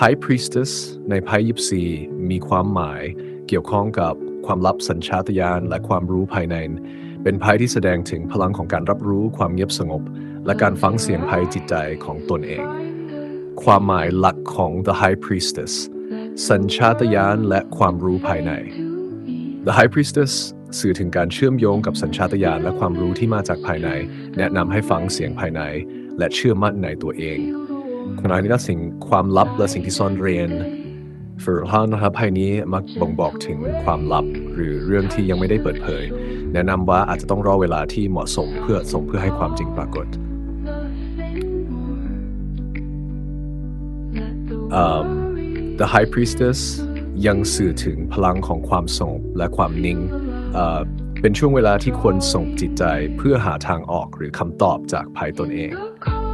High Priestess ในไพ่ยิปซีมีความหมายเกี่ยวข้องกับความลับสัญชาตญาณและความรู้ภายใน เป็นไพ่ที่แสดงถึงพลังของการรับรู้ความเงียบสงบ และการฟังเสียงภายจิตใจของตนเอง ความหมายหลักของ The High Priestess สัญชาตญาณและความรู้ภายใน The High Priestess สื่อถึงการเชื่อมโยงกับสัญชาตญาณและความรู้ที่มาจากภายใน แนะนำให้ฟังเสียงภายใน และเชื่อมั่นในตัวเอง ขณะนี้ก็สิ่งความลับและสิ่งที่ซ่อนเร้นฝืนห้านะครับไพ่นี้มักบ่งบอกถึงความลับ หรือเรื่องที่ยังไม่ได้เปิดเผย แนะนำว่าอาจจะต้องรอเวลาที่เหมาะสมเพื่อส่งเพื่อให้ความจริงปรากฏ um, The High Priestess ยังสื่อถึงพลังของความสงบและความนิ่งเอ่อเป็นช่วงเวลาที่ควรส่งจิตใจเพื่อหาทางออกหรือคำตอบจากภายตนเอง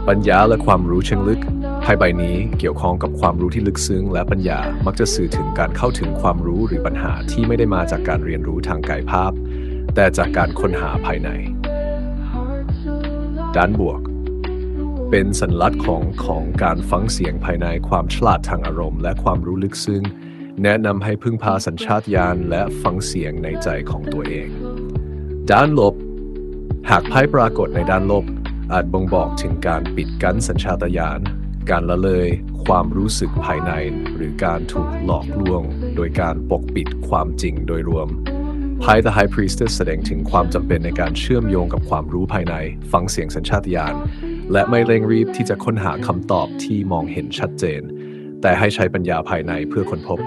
ปัญญาและความรู้เชิงลึกไพ่ใบนี้เกี่ยวข้องกับความรู้ที่ลึกซึ้ง และปัญญามักจะสื่อถึงการเข้าถึงความรู้หรือปัญหาที่ไม่ได้มาจากการเรียนรู้ทางกายภาพ แต่จากการค้นหาภายใน ด้านบวก เป็นสัญลักษณ์ของของการฟังเสียงภายในความฉลาดทางอารมณ์ และความรู้ลึกซึ้ง แนะนำให้พึ่งพาสัญชาตญาณและฟังเสียงในใจของตัวเอง ด้านลบ หากไพ่ปรากฏในด้านลบ อาจบ่งบอกถึงการปิดกั้นสัญชาตญาณ การละเลย ความรู้สึกภายใน หรือการถูกหลอกลวง โดยการปกปิดความจริงโดยรวม ไพ่ The High Priestess แสดงถึงความจำเป็นในการเชื่อมโยงกับความรู้ภายใน ฟังเสียงสัญชาตญาณ และไม่เร่งรีบที่จะค้นหาคำตอบที่มองเห็นชัดเจน แต่ให้ใช้ปัญญาภายในเพื่อค้นพบ